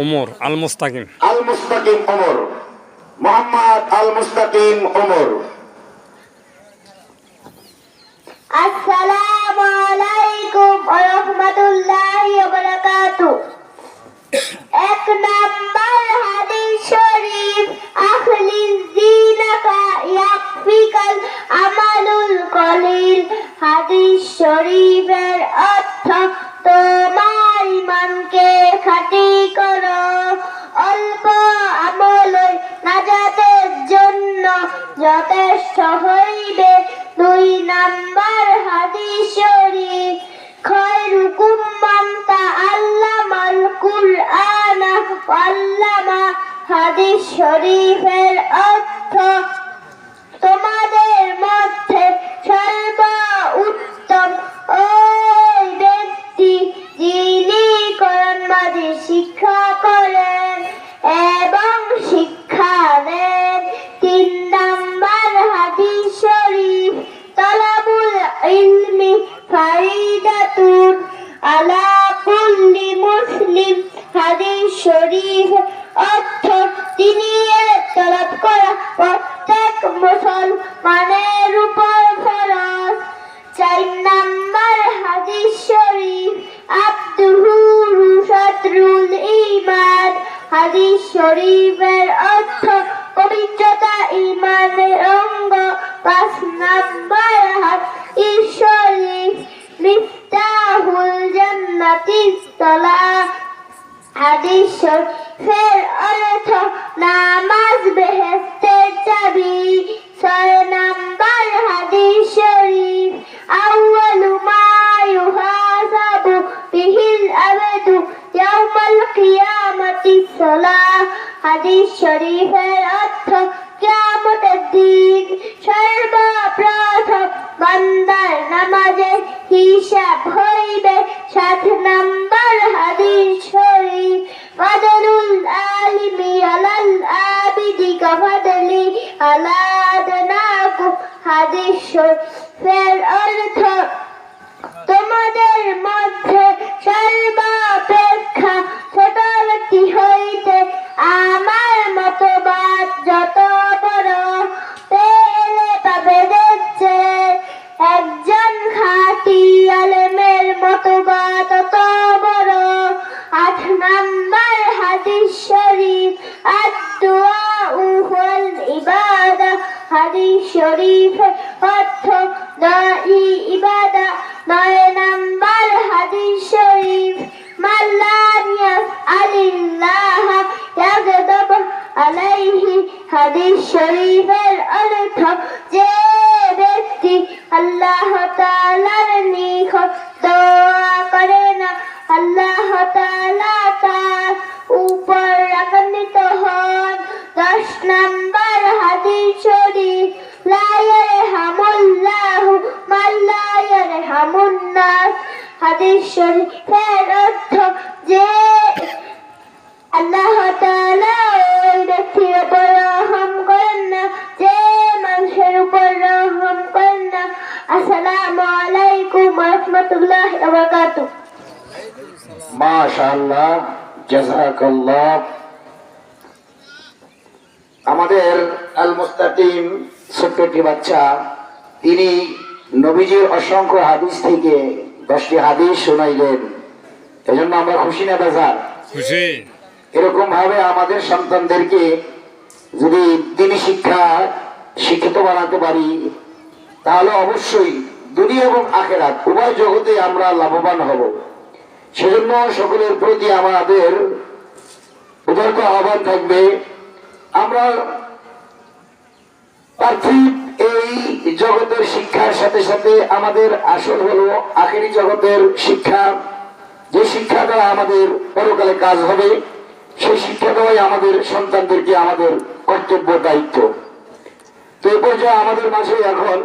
ওমর আল মুস্তাকিম আল মুস্তাকিম ওমর। মোহাম্মদ আল মুস্তাকিম ওমর। আসসালামু আলাইকুম ওয়া রাহমাতুল্লাহি ওয়া বারাকাতুহু। এক নাম্বার হাদিস শরীফ আখলিস দীনাকা ইয়াকফিকাল আমালুল কলিল। হাদিস শরীফের অর্থ তোমার যথেষ্ট হইবে। দুই নাম্বার হাদিস শরীফ খয়রুকুম মান তাআল্লামাল কুরআনা ওয়াল্লামা। হাদিস শরীফের অর্থ শরীফের অর্থ পবিত্রতা ঈমানের অঙ্গ, পাঁচ নাম্বার হাদিস শরীফ মিফতাহুল জান্নাতিস সালাহ হাদিস শরীফের অর্থ নামাজ বেহেস্তের চাবি। ছয় নাম্বার হাদিস শরীফ, আউয়ালু মা বিহিল আবদু ইয়াউমাল কিয়ামাতি সালাহ। হাদিস শরীফের অর্থ কিয়ামতের দিন। সর্বপ্রথম বান্দার নামাজের হিসাব হইবে। সাত নাম্বার হাদিস শরীফ। ফাদলুল আলিমি আলাল আবিদি কাফাদলি আলা আদনাকুম হাদিস শরীফের অর্থ, তোমাদের মধ্যে আট নাম্বার হাদিস শরীফ আদুয়া উহুল ইবাদা। হাদিস অর্থ দাই ইবাদা। নয় নাম্বার হাদিস শরীফ মাল্লান ইয়াসআলিল্লাহ ইয়াগদাব আলাইহি। হাদিস শরীফের অর্থ যে ব্যক্তি আল্লাহ তাআলার নিকট অর্থ যে আল্লাহ রহম করেন না। যে মানুষের উপর রহম করেন না। আলাইকুম মাশাআল্লাহ, জাযাকাল্লাহ। আমাদের আল মুস্তাকিম ছোট্ট বাচ্চা, তিনি নবীজির অসংখ্য হাদিস থেকে দশটি হাদিস শোনাইলেন এজন্য আমরা খুশি না বাজার? খুশি। এরকম ভাবে আমাদের সন্তানদেরকে যদি তিনি শিক্ষা শিক্ষিত বানাতে পারি তাহলে অবশ্যই দুনিয়া এবং আখেরাত উভয় জগতে আমরা লাভবান হব। সেজন্য সকলের প্রতি আমাদের উদারত আহ্বান থাকবে। আমরা পার্থিব এই জগতের শিক্ষার সাথে সাথে আমাদের আসল হলো আখেরি জগতের শিক্ষা। যে শিক্ষা দ্বারা আমাদের পরকালে কাজ হবে, সেই শিক্ষা দেওয়াই আমাদের সন্তানদেরকে আমাদের কর্তব্য দায়িত্ব। তো এ পর্যায়ে আমাদের মাঝে এখন